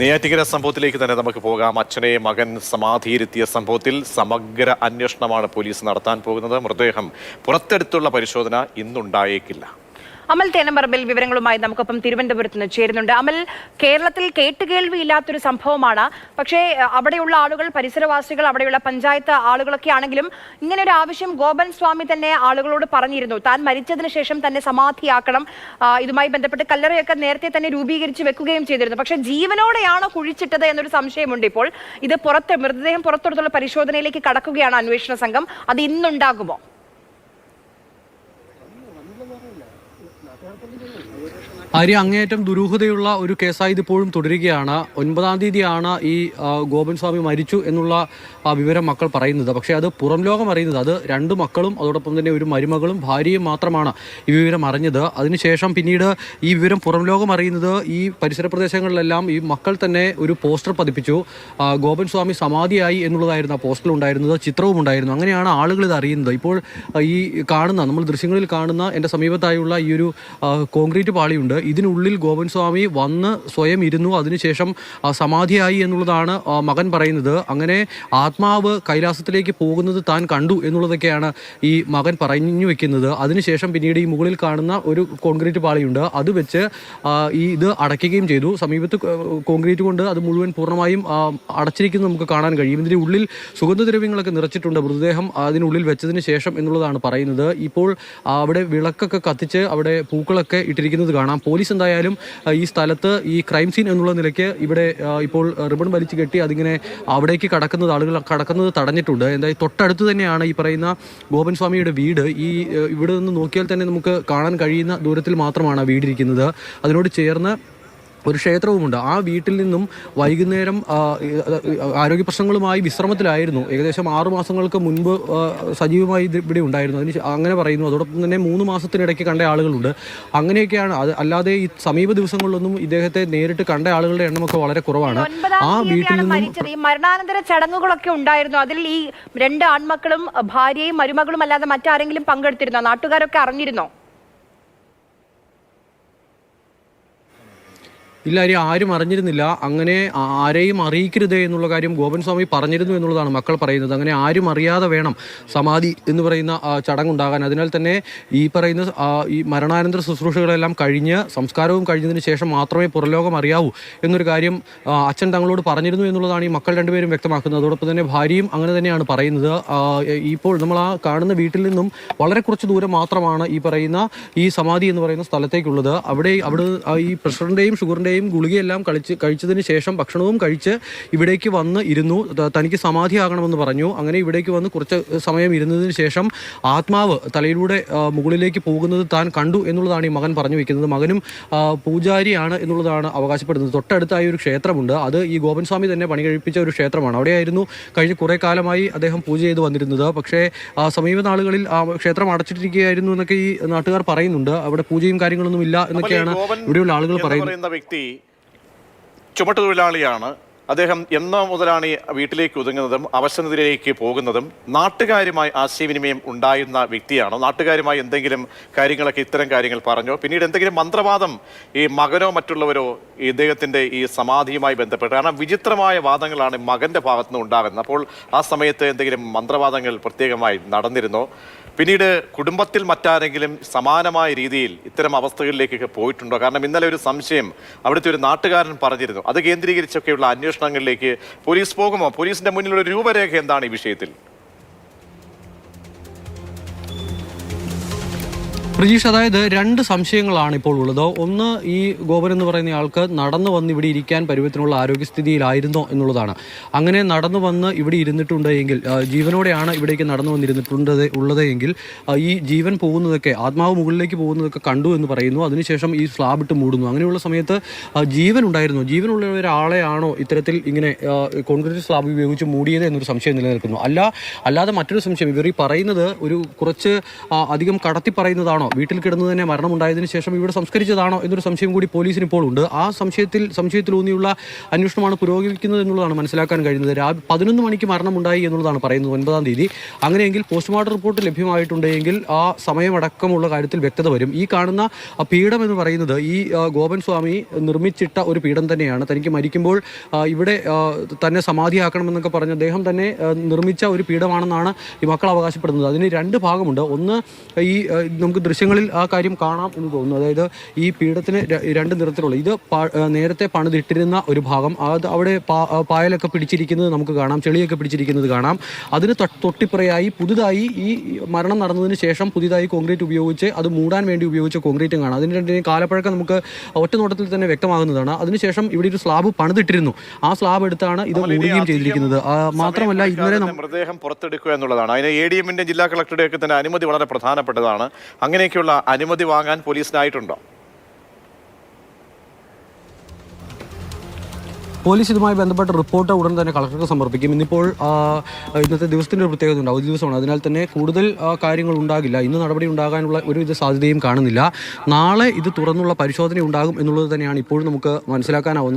നെയ്യാറ്റിക്കര സംഭവത്തിലേക്ക് തന്നെ നമുക്ക് പോകാം. അച്ഛനെ മകൻ സമാധിയിരുത്തിയ സംഭവത്തിൽ സമഗ്ര അന്വേഷണമാണ് പോലീസ് നടത്താൻ പോകുന്നത്. മൃതദേഹം പുറത്തെടുത്തുള്ള പരിശോധന ഇന്നുണ്ടായേക്കില്ല. അമൽ തേനമ്പറമ്പിൽ വിവരങ്ങളുമായി നമുക്കൊപ്പം തിരുവനന്തപുരത്ത് നിന്ന് ചേരുന്നുണ്ട്. അമൽ കേരളത്തിൽ കേട്ടുകേൾവിയില്ലാത്തൊരു സംഭവമാണ്. പക്ഷേ അവിടെയുള്ള ആളുകൾ പരിസരവാസികൾ അവിടെയുള്ള പഞ്ചായത്ത് ആളുകളൊക്കെ ആണെങ്കിലും ഇങ്ങനെ ഒരു ആവശ്യം ഗോപൻ സ്വാമി തന്നെ ആളുകളോട് പറഞ്ഞിരുന്നു. താൻ മരിച്ചതിന് ശേഷം തന്നെ സമാധിയാക്കണം. ഇതുമായി ബന്ധപ്പെട്ട് കല്ലറയൊക്കെ നേരത്തെ തന്നെ രൂപീകരിച്ച് വെക്കുകയും ചെയ്തിരുന്നു. പക്ഷേ ജീവനോടെയാണോ കുഴിച്ചിട്ടത് എന്നൊരു സംശയമുണ്ട് ഇപ്പോൾ. ഇത് പുറത്ത് മൃതദേഹം പുറത്തെടുത്തുള്ള പരിശോധനയിലേക്ക് കടക്കുകയാണ് അന്വേഷണ സംഘം. അത് ഇന്നുണ്ടാകുമോ? ആര്യ അങ്ങേയറ്റം ദുരൂഹതയുള്ള ഒരു കേസായി ഇതിപ്പോഴും തുടരുകയാണ്. ഒൻപതാം തീയതിയാണ് ഈ ഗോപൻ സ്വാമി മരിച്ചു എന്നുള്ള വിവരം മക്കൾ പറയുന്നത്. പക്ഷേ അത് പുറം ലോകം അറിയുന്നത്. അത് രണ്ട് മക്കളും അതോടൊപ്പം തന്നെ ഒരു മരുമകളും ഭാര്യയും മാത്രമാണ് ഈ വിവരം അറിഞ്ഞത്. അതിനുശേഷം പിന്നീട് ഈ വിവരം പുറം ലോകം അറിയുന്നത് ഈ പരിസര പ്രദേശങ്ങളിലെല്ലാം ഈ മക്കൾ തന്നെ ഒരു പോസ്റ്റർ പതിപ്പിച്ചു. ഗോപൻ സ്വാമി സമാധിയായി എന്നുള്ളതായിരുന്നു ആ പോസ്റ്ററിൽ ഉണ്ടായിരുന്നത് ചിത്രവും ഉണ്ടായിരുന്നു. അങ്ങനെയാണ് ആളുകൾ ഇത് അറിയുന്നത്. ഇപ്പോൾ ഈ കാണുന്ന നമ്മൾ ദൃശ്യങ്ങളിൽ കാണുന്ന എന്റെ സമീപത്തായുള്ള ഈ ഒരു കോൺക്രീറ്റ് പാളിയുണ്ട്. ഇതിനുള്ളിൽ ഗോപൻ സ്വാമി വന്ന് സ്വയം ഇരുന്നു അതിനുശേഷം സമാധിയായി എന്നുള്ളതാണ് മകൻ പറയുന്നത്. അങ്ങനെ ആത്മാവ് കൈലാസത്തിലേക്ക് പോകുന്നത് താൻ കണ്ടു എന്നുള്ളതൊക്കെയാണ് ഈ മകൻ പറഞ്ഞു വെക്കുന്നത്. അതിനുശേഷം പിന്നീട് ഈ മുകളിൽ കാണുന്ന ഒരു കോൺക്രീറ്റ് പാളിയുണ്ട്. അത് വെച്ച് ഈ ഇത് അടയ്ക്കുകയും ചെയ്തു. സമീപത്ത് കോൺക്രീറ്റ് കൊണ്ട് അത് മുഴുവൻ പൂർണമായും അടച്ചിരിക്കുന്നത് നമുക്ക് കാണാൻ കഴിയും. ഇതിന്റെ ഉള്ളിൽ സുഗന്ധദ്രവ്യങ്ങളൊക്കെ നിറച്ചിട്ടുണ്ട്. മൃതദേഹം അതിനുള്ളിൽ വെച്ചതിന് ശേഷം എന്നുള്ളതാണ് പറയുന്നത്. ഇപ്പോൾ അവിടെ വിളക്കൊക്കെ കത്തിച്ച് അവിടെ പൂക്കളൊക്കെ ഇട്ടിരിക്കുന്നത് കാണാം. പോലീസ് എന്തായാലും ഈ സ്ഥലത്ത് ഈ ക്രൈം സീൻ എന്നുള്ള നിലയ്ക്ക് ഇവിടെ ഇപ്പോൾ റിബൺ വലിച്ചു കെട്ടി അതിങ്ങനെ അവിടേക്ക് കടക്കുന്നത് ആളുകൾ കടക്കുന്നത് തടഞ്ഞിട്ടുണ്ട്. എന്തായാലും തൊട്ടടുത്ത് തന്നെയാണ് ഈ പറയുന്ന ഗോപൻ സ്വാമിയുടെ വീട്. ഈ ഇവിടെ നിന്ന് നോക്കിയാൽ തന്നെ നമുക്ക് കാണാൻ കഴിയുന്ന ദൂരത്തിൽ മാത്രമാണ് വീടിരിക്കുന്നത്. അതിനോട് ചേർന്ന് ഒരു ക്ഷേത്രവുമുണ്ട് ആ വീട്ടിൽ നിന്നും വൈകുന്നേരം ആരോഗ്യ പ്രശ്നങ്ങളുമായി വിശ്രമത്തിലായിരുന്നു. ഏകദേശം ആറു മാസങ്ങൾക്ക് മുൻപ് സജീവമായി ഇവിടെ ഉണ്ടായിരുന്നു. അതിന് അങ്ങനെ പറയുന്നു. അതോടൊപ്പം തന്നെ മൂന്ന് മാസത്തിനിടയ്ക്ക് കണ്ട ആളുകളുണ്ട്. അങ്ങനെയൊക്കെയാണ്. അത് അല്ലാതെ ഈ സമീപ ദിവസങ്ങളിലൊന്നും ഇദ്ദേഹത്തെ നേരിട്ട് കണ്ട ആളുകളുടെ എണ്ണമൊക്കെ വളരെ കുറവാണ്. ആ വീട്ടിൽ നിന്നും മരണാനന്തര ചടങ്ങുകളൊക്കെ ഉണ്ടായിരുന്നു. അതിൽ ഈ രണ്ട് ആൺമക്കളും ഭാര്യയും മരുമകളും അല്ലാതെ മറ്റാരെങ്കിലും പങ്കെടുത്തിരുന്നോ? നാട്ടുകാരൊക്കെ അറിഞ്ഞിരുന്നോ? ഇല്ല ആരും ആരും അറിഞ്ഞിരുന്നില്ല. അങ്ങനെ ആരെയും അറിയിക്കരുതേ എന്നുള്ള കാര്യം ഗോപൻ സ്വാമി പറഞ്ഞിരുന്നു എന്നുള്ളതാണ് മക്കൾ പറയുന്നത്. അങ്ങനെ ആരും അറിയാതെ വേണം സമാധി എന്ന് പറയുന്ന ചടങ്ങുണ്ടാകാൻ. അതിനാൽ തന്നെ ഈ പറയുന്ന ഈ മരണാനന്തര ശുശ്രൂഷകളെല്ലാം കഴിഞ്ഞ് സംസ്കാരവും കഴിഞ്ഞതിന് ശേഷം മാത്രമേ പുറലോകം അറിയാവൂ എന്നൊരു കാര്യം അച്ഛൻ തങ്ങളോട് പറഞ്ഞിരുന്നു എന്നുള്ളതാണ് ഈ മക്കൾ രണ്ടുപേരും വ്യക്തമാക്കുന്നത്. അതോടൊപ്പം തന്നെ ഭാര്യയും അങ്ങനെ തന്നെയാണ് പറയുന്നത്. ഇപ്പോൾ നമ്മൾ ആ കാണുന്ന വീട്ടിൽ നിന്നും വളരെ കുറച്ച് ദൂരം മാത്രമാണ് ഈ പറയുന്ന ഈ സമാധി എന്ന് പറയുന്ന സ്ഥലത്തേക്കുള്ളത്. അവിടെ അവിടെ ഈ പ്രഷറിന്റെയും പ്രഷറിന്റെയും ഷുഗറിന്റെയും ഗുളികയെല്ലാം കളിച്ച് കഴിച്ചതിന് ശേഷം ഭക്ഷണവും കഴിച്ച് ഇവിടേക്ക് വന്ന് ഇരുന്നു. തനിക്ക് സമാധിയാകണമെന്ന് പറഞ്ഞു. അങ്ങനെ ഇവിടേക്ക് വന്ന് കുറച്ച് സമയം ഇരുന്നതിന് ശേഷം ആത്മാവ് തലയിലൂടെ മുകളിലേക്ക് പോകുന്നത് താൻ കണ്ടു എന്നുള്ളതാണ് ഈ മകൻ പറഞ്ഞു വെക്കുന്നത്. മകനും പൂജാരിയാണ് എന്നുള്ളതാണ് അവകാശപ്പെടുന്നത്. തൊട്ടടുത്തായി ഒരു ക്ഷേത്രമുണ്ട്. അത് ഈ ഗോപൻ സ്വാമി തന്നെ പണി കഴിപ്പിച്ച ഒരു ക്ഷേത്രമാണ്. അവിടെയായിരുന്നു കഴിഞ്ഞ കുറേ കാലമായി അദ്ദേഹം പൂജ ചെയ്ത് വന്നിരുന്നത്. പക്ഷേ സമീപ നാളുകളിൽ ആ ക്ഷേത്രം അടച്ചിട്ടിരിക്കുകയായിരുന്നു എന്നൊക്കെ ഈ നാട്ടുകാർ പറയുന്നുണ്ട്. അവിടെ പൂജയും കാര്യങ്ങളൊന്നും ഇല്ല എന്നൊക്കെയാണ് ഇവിടെയുള്ള ആളുകൾ പറയുന്നത്. വ്യക്തി ചുമട്ടുതൊഴിലാളിയാണ്. അദ്ദേഹം എന്നോ മുതലാണ് ഈ വീട്ടിലേക്ക് ഒതുങ്ങുന്നതും അവശനിധിയിലേക്ക് പോകുന്നതും നാട്ടുകാരുമായി ആശയവിനിമയം ഉണ്ടായിരുന്ന വ്യക്തിയാണോ? നാട്ടുകാരുമായി എന്തെങ്കിലും കാര്യങ്ങളൊക്കെ ഇത്തരം കാര്യങ്ങൾ പറഞ്ഞോ? പിന്നീട് എന്തെങ്കിലും മന്ത്രവാദം ഈ മകനോ മറ്റുള്ളവരോ ഈ ഇദ്ദേഹത്തിന്റെ ഈ സമാധിയുമായി ബന്ധപ്പെട്ട് കാരണം വിചിത്രമായ വാദങ്ങളാണ് മകന്റെ ഭാഗത്തുനിന്ന് ഉണ്ടാകുന്നത്. അപ്പോൾ ആ സമയത്ത് എന്തെങ്കിലും മന്ത്രവാദങ്ങൾ പ്രത്യേകമായി നടന്നിരുന്നോ? പിന്നീട് കുടുംബത്തിൽ മറ്റാരെങ്കിലും സമാനമായ രീതിയിൽ ഇത്തരം അവസ്ഥകളിലേക്കൊക്കെ പോയിട്ടുണ്ടോ? കാരണം ഇന്നലെ ഒരു സംശയം അവിടുത്തെ ഒരു നാട്ടുകാരൻ പറഞ്ഞിരുന്നു. അത് കേന്ദ്രീകരിച്ചൊക്കെയുള്ള അന്വേഷണങ്ങളിലേക്ക് പോലീസ് പോകുമോ? പോലീസിന്റെ മുന്നിലുള്ള രൂപരേഖ എന്താണ് ഈ വിഷയത്തിൽ? പ്രജീഷ് അതായത് രണ്ട് സംശയങ്ങളാണ് ഇപ്പോൾ ഉള്ളത്. ഒന്ന് ഈ ഗോപൻ എന്ന് പറയുന്ന ആൾക്ക് നടന്നു വന്ന് ഇവിടെ ഇരിക്കാൻ പരുവത്തിനുള്ള ആരോഗ്യസ്ഥിതിയിലായിരുന്നോ എന്നുള്ളതാണ്. അങ്ങനെ നടന്നു വന്ന് ഇവിടെ ഇരുന്നിട്ടുണ്ട് എങ്കിൽ ജീവനോടെയാണ് ഇവിടേക്ക് നടന്നു വന്നിരുന്നിട്ടുണ്ട് ഉള്ളത് എങ്കിൽ ഈ ജീവൻ പോകുന്നതൊക്കെ ആത്മാവ് മുകളിലേക്ക് പോകുന്നതൊക്കെ കണ്ടു എന്ന് പറയുന്നു. അതിനുശേഷം ഈ സ്ലാബ് ഇട്ട് മൂടുന്നു. അങ്ങനെയുള്ള സമയത്ത് ജീവൻ ഉണ്ടായിരുന്നു. ജീവനുള്ള ഒരാളെയാണോ ഇത്തരത്തിൽ ഇങ്ങനെ കോൺക്രീറ്റ് സ്ലാബ് ഉപയോഗിച്ച് മൂടിയത് എന്നൊരു സംശയം നിലനിൽക്കുന്നു. അല്ല അല്ലാതെ മറ്റൊരു സംശയം. ഇവർ ഈ പറയുന്നത് ഒരു കുറച്ച് അധികം കടത്തി പറയുന്നതാണോ? വീട്ടിൽ കിടന്നു തന്നെ മരണമുണ്ടായതിനു ശേഷം ഇവിടെ സംസ്കരിച്ചതാണോ എന്നൊരു സംശയം കൂടി പോലീസിന് ഇപ്പോൾ ഉണ്ട്. ആ സംശയത്തിൽ സംശയത്തിലൂന്നിയുള്ള അന്വേഷണമാണ് പുരോഗമിക്കുന്നത് എന്നുള്ളതാണ് മനസ്സിലാക്കാൻ കഴിയുന്നത്. രാ പതിനൊന്ന് മണിക്ക് മരണമുണ്ടായി എന്നുള്ളതാണ് പറയുന്നത് ഒൻപതാം തീയതി. അങ്ങനെയെങ്കിൽ പോസ്റ്റ്മോർട്ടം റിപ്പോർട്ട് ലഭ്യമായിട്ടുണ്ടെങ്കിൽ ആ സമയമടക്കമുള്ള കാര്യത്തിൽ വ്യക്തത വരും. ഈ കാണുന്ന പീഠം എന്ന് പറയുന്നത് ഈ ഗോപൻ സ്വാമി നിർമ്മിച്ചിട്ട ഒരു പീഠം തന്നെയാണ്. തനിക്ക് മരിക്കുമ്പോൾ ഇവിടെ തന്നെ സമാധിയാക്കണമെന്നൊക്കെ പറഞ്ഞ് അദ്ദേഹം തന്നെ നിർമ്മിച്ച ഒരു പീഠമാണെന്നാണ് ഈ മക്കൾ അവകാശപ്പെടുന്നത്. അതിന് രണ്ട് ഭാഗമുണ്ട്. ഒന്ന് ഈ നമുക്ക് നമുക്ക് ദൃശ്യങ്ങളിൽ ആ കാര്യം കാണാം എന്ന് തോന്നുന്നു. അതായത് ഈ പീഠത്തിന് രണ്ട് നിറത്തിലുള്ള ഇത് നേരത്തെ പണിതിട്ടിരുന്ന ഒരു ഭാഗം. അത് അവിടെ പായലൊക്കെ പിടിച്ചിരിക്കുന്നത് നമുക്ക് കാണാം. ചെളിയൊക്കെ പിടിച്ചിരിക്കുന്നത് കാണാം. അതിന് തൊട്ട് തൊട്ടിപ്പുറയായി പുതുതായി ഈ മരണം നടന്നതിന് ശേഷം പുതിയതായി കോൺക്രീറ്റ് ഉപയോഗിച്ച് അത് മൂടാൻ വേണ്ടി ഉപയോഗിച്ച കോൺക്രീറ്റും കാണാം. അതിന് രണ്ടിനെയും കാലപ്പഴക്കം നമുക്ക് ഒറ്റനോട്ടത്തിൽ തന്നെ വ്യക്തമാകുന്നതാണ്. അതിനുശേഷം ഇവിടെ ഒരു സ്ലാബ് പണിതിട്ടിരുന്നു. ആ സ്ലാബ് എടുത്താണ് ഇത് മൂടുകയും ചെയ്തിരിക്കുന്നത്. മാത്രമല്ല ഇന്നലെ മൃതദേഹം പുറത്തെടുക്കുക എന്നുള്ളതാണ്. അതിന് എ ഡി എമ്മിന്റെ ജില്ലാ കളക്ടറുടെ ഒക്കെ തന്നെ അനുമതി വളരെ പ്രധാനപ്പെട്ടതാണ്. അങ്ങനെയൊക്കെയുള്ള അനുമതി വാങ്ങാൻ പോലീസിനായിട്ടുണ്ടോ? പോലീസ് ഇതുമായി ബന്ധപ്പെട്ട റിപ്പോർട്ട് ഉടൻ തന്നെ കളക്ടർക്ക് സമർപ്പിക്കും. ഇന്നിപ്പോൾ ഇന്നത്തെ ദിവസത്തിന്റെ ഒരു പ്രത്യേകത ഉണ്ട്. അവധി ദിവസമാണ്. അതിനാൽ തന്നെ കൂടുതൽ കാര്യങ്ങൾ ഉണ്ടാകില്ല. ഇന്ന് നടപടി ഉണ്ടാകാനുള്ള ഒരുവിധ സാധ്യതയും കാണുന്നില്ല. നാളെ ഇത് തുറന്നുള്ള പരിശോധന ഉണ്ടാകും എന്നുള്ളത് തന്നെയാണ് ഇപ്പോഴും നമുക്ക് മനസ്സിലാക്കാനാവുന്നത്.